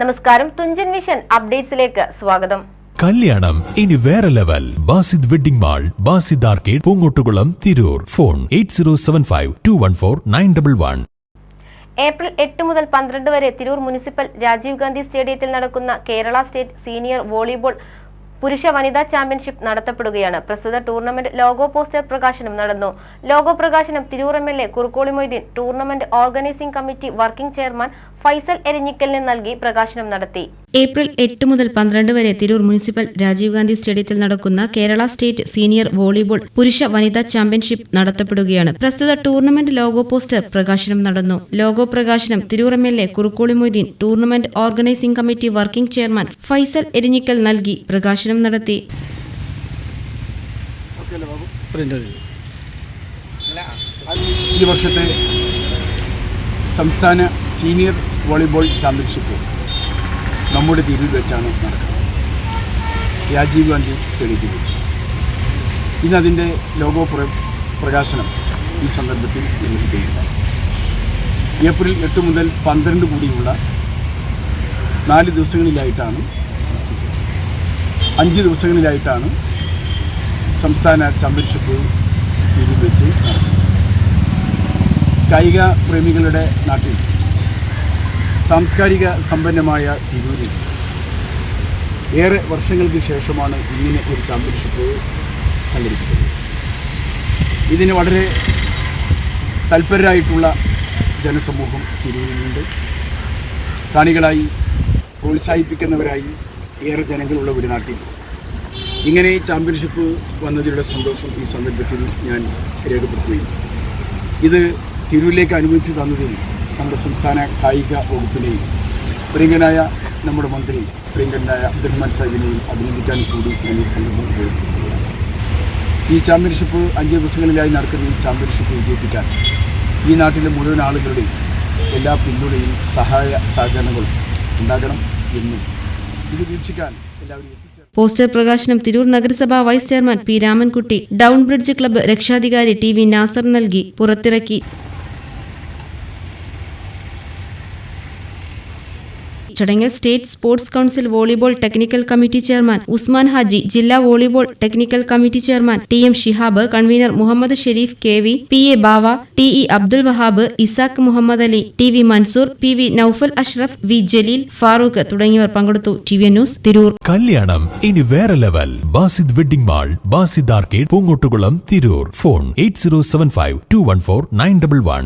നമസ്കാരം തുഞ്ചൻ മിഷൻ അപ്ഡേറ്റ്സിലേക്ക് സ്വാഗതം. കല്യാണം ഇനി വേറെ level. Basid wedding mall Basid arcade Poongottukulam Tirur. Phone eight zero seven five two one four nine double one. April എട്ട് മുതൽ പന്ത്രണ്ട് വരെ തിരൂർ മുനിസിപ്പൽ രാജീവ് ഗാന്ധി സ്റ്റേഡിയത്തിൽ നടക്കുന്ന കേരള സ്റ്റേറ്റ് സീനിയർ വോളിബോൾ പുരുഷ വനിതാ ചാമ്പ്യൻഷിപ്പ് നടത്തപ്പെടുകയാണ്. പ്രസ്തുത ടൂർണമെന്റ് ലോഗോ പോസ്റ്റർ പ്രകാശനം നടന്നു. ലോഗോ പ്രകാശനം Tirur M L A Kurukkoli Moideen tournament organising committee working chairman Faisal എരിഞ്ഞിക്കലിന് നൽകി പ്രകാശനം നടത്തി. ഏപ്രിൽ എട്ട് മുതൽ പന്ത്രണ്ട് വരെ തിരൂർ മുനിസിപ്പൽ രാജീവ് ഗാന്ധി സ്റ്റേഡിയത്തിൽ നടക്കുന്ന കേരള സ്റ്റേറ്റ് സീനിയർ വോളിബോൾ പുരുഷ വനിതാ ചാമ്പ്യൻഷിപ്പ് നടത്തപ്പെടുകയാണ്. പ്രസ്തുത ടൂർണമെന്റ് ലോഗോ പോസ്റ്റർ പ്രകാശനം നടന്നു. ലോഗോ പ്രകാശനം Tirur M L A Kurukkoli Moideen tournament organising committee working chairman Faisal Erinjikkal നൽകി പ്രകാശനം നടത്തി. ഈ വർഷത്തെ സംസ്ഥാന സീനിയർ വോളിബോൾ ചാമ്പ്യൻഷിപ്പ്. നമ്മുടെ തീരിൽ വെച്ചാണ് നടക്കുന്നത്. രാജീവ് ഗാന്ധി സ്റ്റേഡിയത്തിൽ വെച്ച്. ഇന്ന് അതിന്റെ ലോഗോ പ്ര പ്രകാശനം ഈ സന്ദർഭത്തിൽ നിർവഹിക്കുകയുണ്ടായി. ഏപ്രിൽ എട്ട് മുതൽ പന്ത്രണ്ട് കൂടിയുള്ള നാല് ദിവസങ്ങളിലായിട്ടാണ് അഞ്ച് ദിവസങ്ങളിലായിട്ടാണ് സംസ്ഥാന ചാമ്പ്യൻഷിപ്പ് തിരൂർ വെച്ച് നടക്കുന്നത്. കായിക പ്രേമികളുടെ നാട്ടിൽ സാംസ്കാരിക സമ്പന്നമായ തിരൂരിൽ ഏറെ വർഷങ്ങൾക്ക് ശേഷമാണ് ഇങ്ങനെ ഒരു ചാമ്പ്യൻഷിപ്പ് സംഘടിപ്പിക്കുന്നത്. ഇതിന് വളരെ തൽപരരായിട്ടുള്ള ജനസമൂഹം തിരൂരിലുണ്ട്. കാണികളായി പ്രോത്സാഹിപ്പിക്കുന്നവരായി ഏറെ ജനങ്ങളുള്ള ഒരു നാട്ടിൽ. ഇങ്ങനെ ഈ ചാമ്പ്യൻഷിപ്പ് വന്നതിലുള്ള സന്തോഷം ഈ സന്ദർഭത്തിൽ ഞാൻ രേഖപ്പെടുത്തുകയും ഇത് തിരൂരിലേക്ക് അനുവദിച്ചു തന്നതിൽ നമ്മുടെ സംസ്ഥാന കായിക വകുപ്പിനെയും പ്രിയങ്കനായ നമ്മുടെ മന്ത്രി പ്രിയങ്കനായ അബ്ദുറഹ്മാൻ സാഹിബിനെയും അഭിനന്ദിക്കാൻ കൂടി ഞാൻ ഈ സന്ദർഭം ഉപയോഗപ്പെടുത്തുകയാണ്. ഈ ചാമ്പ്യൻഷിപ്പ് അഞ്ച് ദിവസങ്ങളിലായി നടക്കുന്ന ഈ ചാമ്പ്യൻഷിപ്പ് വിജയിപ്പിക്കാൻ ഈ നാട്ടിലെ മുഴുവൻ ആളുകളുടെയും എല്ലാ പിന്തുണയും സഹായ സഹകരണങ്ങളും ഉണ്ടാകണം എന്നും ഇത് വീക്ഷിക്കാൻ എല്ലാവരും പോസ്റ്റർ പ്രകാശനം തിരൂർ നഗരസഭാ vice chairman P Ramankutty down bridge club രക്ഷാധികാരി ടി വി നാസർ നൽകി പുറത്തിറക്കി. ചടങ്ങിൽ state sports council volleyball technical committee chairman Usman Haji ജില്ലാ volleyball technical committee chairman T M Shihab convener Muhammad Sherif K V P A Bava T E Abdul Wahab Isaq Muhammad Ali T V Mansoor P V Noufal Ashraf V Jaleel Farooq തുടങ്ങിയവർ പങ്കെടുത്തു. T V news Tirur. കല്യാണം ഇനി വേറെ level Basid wedding mall Basid arcade Poongottukulam Tirur. Phone eight zero seven five two one four nine double one